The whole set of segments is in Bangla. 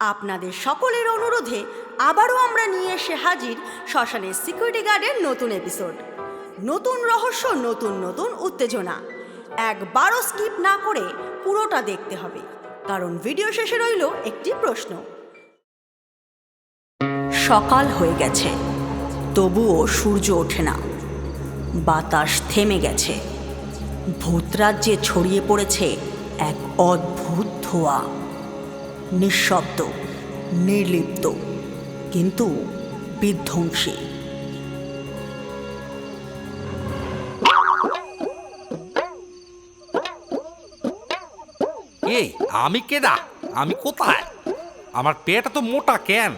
আপনাদের সকলের অনুরোধে আবারও আমরা নিয়ে এসে হাজির শ্মশানের সিকিউরিটি গার্ডের নতুন এপিসোড নতুন রহস্য, নতুন নতুন উত্তেজনা। একবারও স্কিপ না করে পুরোটা দেখতে হবে। কারণ ভিডিও শেষে রইল একটি প্রশ্ন। সকাল হয়ে গেছে। তবুও সূর্য ওঠে না। বাতাস থেমে গেছে। ভূতরাজ্যে ছড়িয়ে পড়েছে এক অদ্ভুত ধোঁয়া। নিঃশব্দ নির্লিপ্ত কিন্তু বিধ্বংসী। এই আমি কেডা? আমি কোথায়? আমার পেট তো মোটা কেন?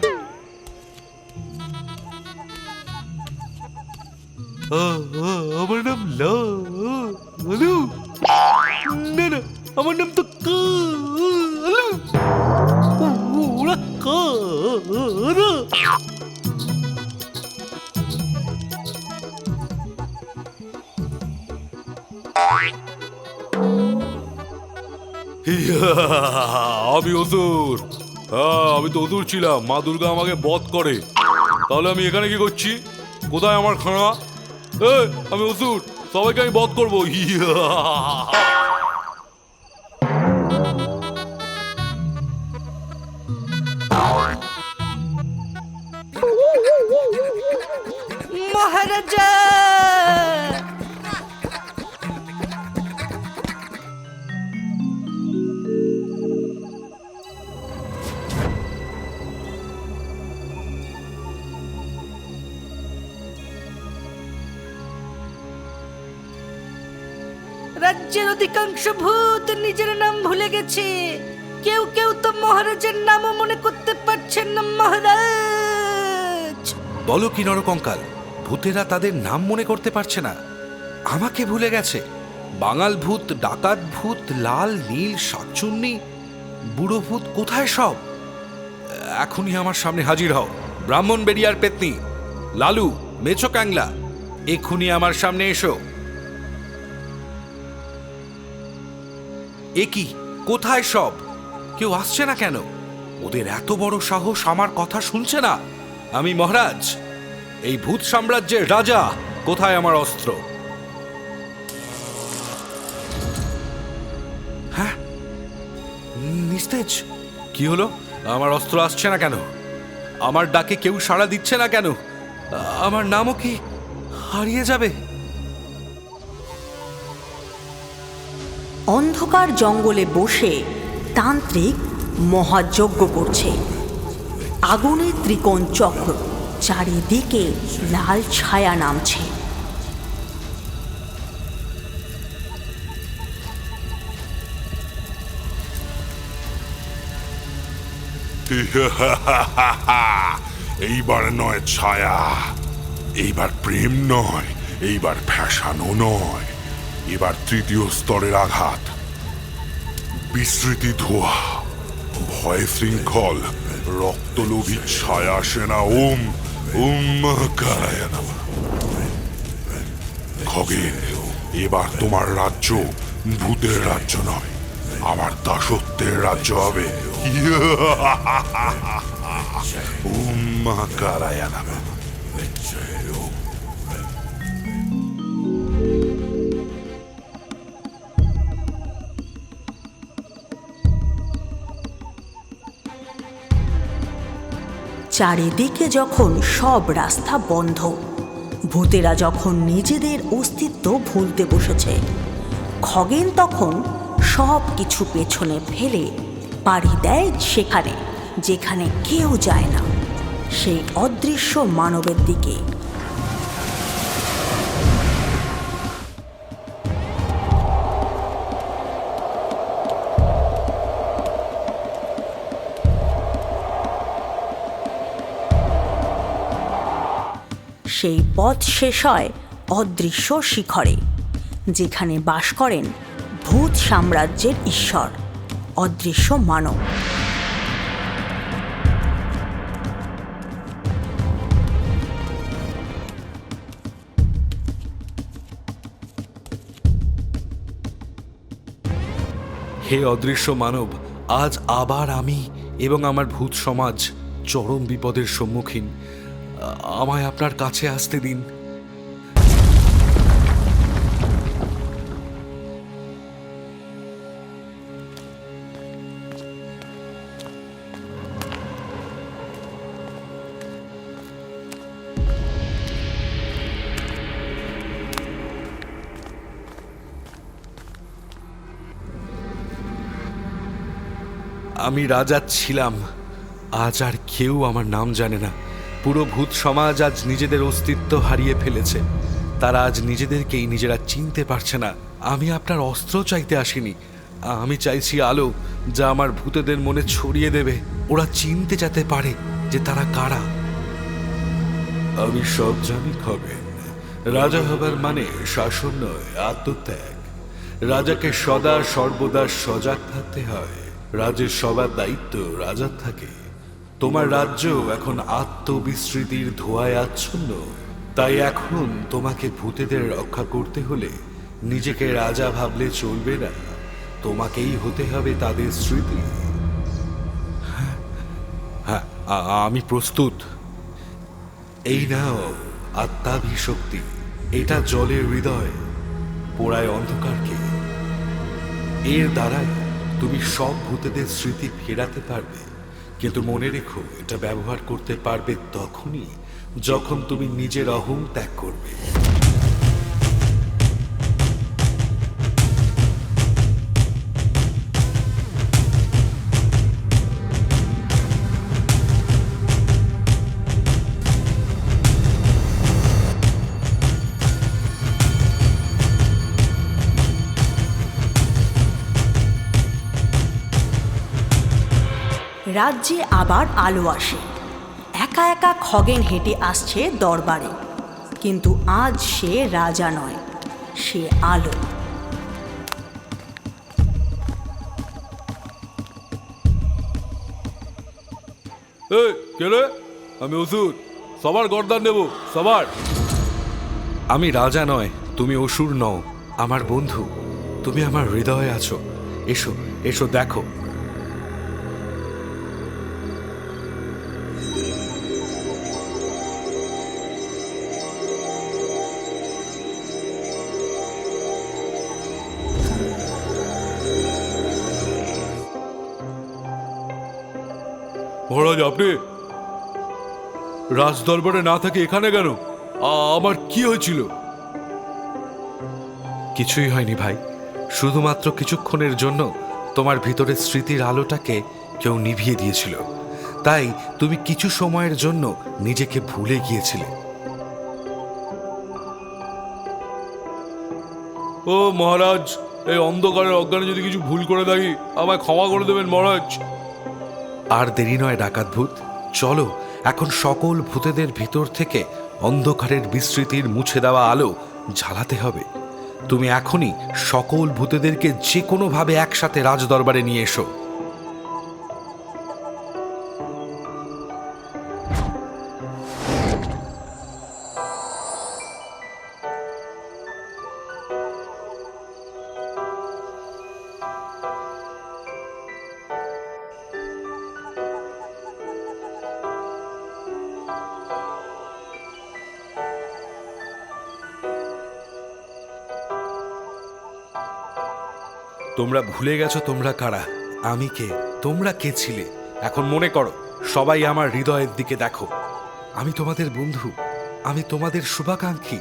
আমার নাম লালু না না আমার নাম তো কালু আমি অসুর। হ্যাঁ আমি তো অসুর ছিলাম। মা দুর্গা আমাকে বধ করে। তাহলে আমি এখানে কি করছি? কোথায় আমার খানা? এ আমি অসুর। সবাইকে আমি বধ করব। মহারাজা! রাজ্যের অধিকাংশ ভূত নিজের নাম ভুলে গেছে। কেউ কেউ তো মহারাজের নামও মনে করতে পারছেন না, মহারাজ। বলো কি নরকঙ্কাল, ভূতেরা তাদের নাম মনে করতে পারছে না। আমাকে ভুলে গেছে, বাঙাল ভূত, ডাকাত ভূত, লাল, নীল শাকচুন্নি বুড়ো ভূত কোথায় সব? এখনই আমার সামনে হাজির হও ব্রাহ্মণ বেরিয়ার পেতনি, লালু, মেছো ক্যাংলা। এক্ষুনি আমার সামনে এসো। এ কি? কোথায় সব? কেউ আসছে না কেন? ওদের এত বড় সাহস আমার কথা শুনছে না। আমি মহারাজ, এই ভূত সাম্রাজ্যের রাজা কোথায় আমার অস্ত্র? হ্যাঁ? নিস্তেজ, কি হলো? আমার অস্ত্র আসছে না কেন? আমার ডাকে কেউ সাড়া দিচ্ছে না কেন? আমার নামও কি হারিয়ে যাবে? অন্ধকার জঙ্গলে বসে তান্ত্রিক মহাযজ্ঞ করছে। আগুনের ত্রিকোণ চক্র চারিদিকে লাল ছায়া নামছে। এইবার নয় ছায়া, এইবার প্রেম নয়, এইবার ফ্যাশানো নয়, এবার তৃতীয় স্তরের আঘাত। বিস্মৃতি ধোয়া, ভয় শৃঙ্খল, রক্তলোভী ছায়া সেনা ওম। খগেন এবার তোমার রাজ্য ভূতের রাজ্য নয়, আমার দাসত্বের রাজ্য হবে ওম মহাকারায় চারিদিকে যখন সব রাস্তা বন্ধ, ভূতেরা যখন নিজেদের অস্তিত্ব ভুলতে বসেছে, খগেন তখন সব কিছু পেছনে ফেলে পাড়ি দেয় সেখানে, যেখানে কেউ যায় না। সেই অদৃশ্য মানবের দিকে সেই পথ শেষ হয় অদৃশ্য শিখরে, যেখানে বাস করেন ভূত সাম্রাজ্যের ঈশ্বর, অদৃশ্য মানব। হে অদৃশ্য মানব, আজ আবার আমি এবং আমার ভূত সমাজ চরম বিপদের সম্মুখীন। আমায় আপনার কাছে আসতে দিন। আমি রাজা ছিলাম, আজ আর কেউ আমার নাম জানে না। পুরো ভূত সমাজ আজ নিজেদের অস্তিত্ব হারিয়ে ফেলেছে। তারা আজ নিজেদেরকেই নিজেরা চিনতে পারছে না। আমি আপনার অস্ত্র চাইতে আসিনি। আমি চাইছি আলো, যা আমার ভূতেদের মনে ছড়িয়ে দেবে। ওরা চিনতে যেতে পারে যে তারা কারা। আমি সব জানি, খগেন। রাজা হবার মানে শাসন নয়, আত্মত্যাগ। রাজাকে সদা সর্বদা সজাগ থাকতে হয়। রাজের সবার দায়িত্ব রাজার থাকে। তোমার রাজ্য এখন আত্মবিস্মৃতির ধোঁয়ায় আচ্ছন্ন। তাই এখন তোমাকে ভূতেদের রক্ষা করতে হলে নিজেকে রাজা ভাবলে চলবে না। তোমাকেই হতে হবে তাদের স্মৃতি। হ্যাঁ আমি প্রস্তুত। এই নাও আত্মাভিশক্তি। এটা জলের হৃদয়, পোড়ায় অন্ধকারকে। এর দ্বারাই তুমি সব ভূতেদের স্মৃতি ফেরাতে পারবে। কিন্তু মনে রেখো এটা ব্যবহার করতে পারবে তখনই যখন তুমি নিজের অহং ত্যাগ করবে। রাজ্যে আবার আলো আসে। একা একা খগেন হেঁটে আসছে দরবারে। কিন্তু আজ সে রাজা নয় সে আলো। আমি অসুর। সবার গর্দান নেব সবার। আমি রাজা নয় তুমি অসুর নও আমার বন্ধু। তুমি আমার হৃদয়ে আছো। এসো এসো দেখো। মহারাজ আপনি রাজ দরবারে না থাকে এখানে কেন? আমার কি হয়েছিল? কিছুই হয়নি ভাই। শুধুমাত্র কিছুক্ষণের জন্য তোমার ভিতরের স্মৃতির আলোটাকে কেউ নিভিয়ে দিয়েছিল। তাই তুমি কিছু সময়ের জন্য নিজেকে ভুলে গিয়েছিলে। ও মহারাজ এই অন্ধকারের অজ্ঞানে যদি কিছু ভুল করে থাকি আমায় ক্ষমা করে দেবেন মহারাজ। আর দেরি নয়, ডাকাত ভূত। চলো, এখন সকল ভূতেদের ভিতর থেকে অন্ধকারের বিস্তৃতির মুছে দেওয়া আলো ঝালাতে হবে। তুমি এখনই সকল ভূতেদেরকে যে কোনোভাবে একসাথে রাজদরবারে নিয়ে এসো। তোমরা ভুলে গেছো তোমরা কারা? আমি কে? তোমরা কে ছিলে? এখন মনে করো, সবাই আমার হৃদয়ের দিকে দেখো। আমি তোমাদের বন্ধু, আমি তোমাদের শুভাকাঙ্ক্ষী।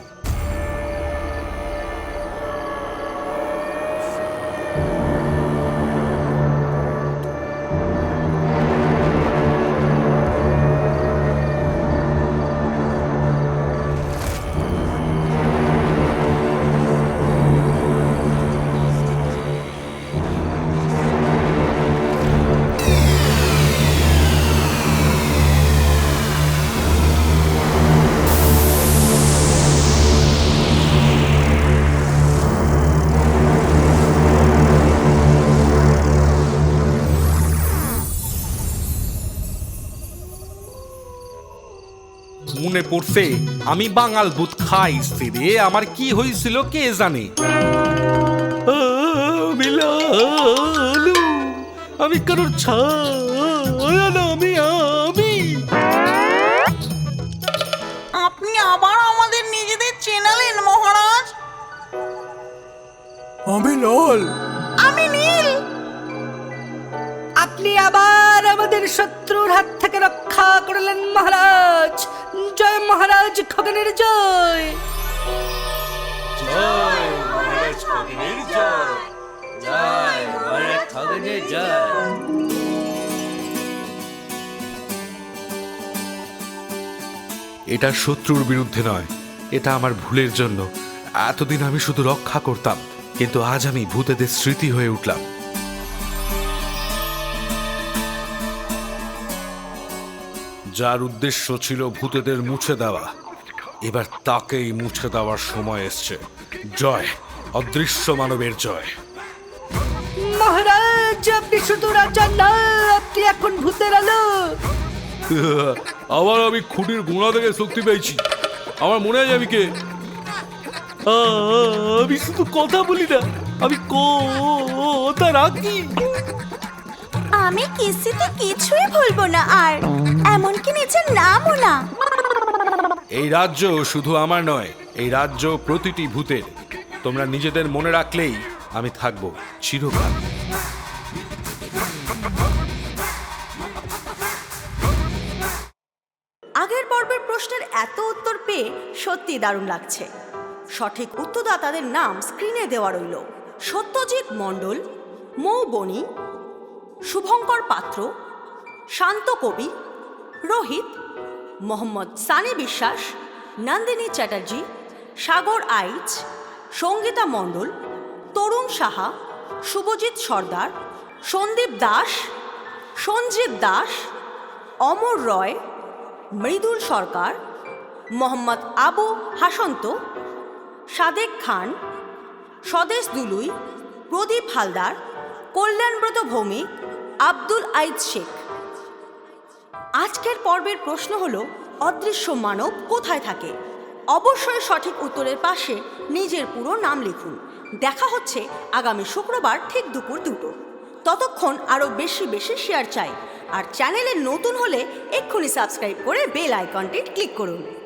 মনে পড়ছে আমি বাঙাল ভূত খাইছি রে আমার কি হয়েছিল কে জানে? আমি কারোর আমি আমি। আপনি আবার আমাদের নিজেদের চেনালেন মহারাজ? আমি লাল। আমি নীল। আপনি আবার আমাদের শত্রুর হাত থেকে রক্ষা করলেন মহারাজ। জয় মহারাজ খগনের জয়। এটা শত্রুর বিরুদ্ধে নয় এটা আমার ভুলের জন্য। এতদিন আমি শুধু রক্ষা করতাম কিন্তু আজ আমি ভূতেদের স্মৃতি হয়ে উঠলাম। যার উদ্দেশ্য ছিল ভূতেদের মুছে দেওয়া। এবার তাকেই মুছে দেওয়ার সময় এসছে। জয় অদৃশ্য মানবের জয়। মহারাজ আপনি শুধু রাজা না আপনি এখন ভূতের আলো। আবার আমি খুঁটির গোড়া থেকে শক্তি পেয়েছি। আমার মনে আছে আমি কে? আমি শুধু কথা বলি না আমি কথা রাখি আমি কিস্তিতে কিছুই ভুলবো না আর এমনকি নিজের নামও না। এই রাজ্য শুধু আমার নয় এই রাজ্য প্রতিটি ভূতের। তোমরা নিজেদের মনে রাখলেই আমি থাকব চিরকাল। আগের পর্বের প্রশ্নের এত উত্তর পেয়ে সত্যি দারুণ লাগছে। সঠিক উত্তরদাতাদের নাম স্ক্রিনে দেওয়া রইল। সত্যজিৎ মণ্ডল মৌ বণি শুভঙ্কর পাত্র, শান্ত কবি, রোহিত, মোহাম্মদ সানি বিশ্বাস, নন্দিনী চ্যাটার্জি, সাগর আইচ, সঙ্গীতা মণ্ডল, তরুণ সাহা, শুভজিৎ সর্দার, সন্দীপ দাস, সঞ্জীব দাস, অমর রয়, মৃদুল সরকার, মোহাম্মদ আবু হাসন্ত, সাদেক খান, স্বদেশ দুলুই, প্রদীপ হালদার কল্যাণব্রত ভৌমিক আব্দুল আইদ শেখ। আজকের পর্বের প্রশ্ন হল, অদৃশ্য মানব কোথায় থাকে? অবশ্যই সঠিক উত্তরের পাশে নিজের পুরো নাম লিখুন। দেখা হচ্ছে আগামী শুক্রবার ঠিক দুপুর দুটো। ততক্ষণ আরও বেশি বেশি শেয়ার চাই। আর চ্যানেলে নতুন হলে এক্ষুনি সাবস্ক্রাইব করে বেল আইকনটি ক্লিক করুন।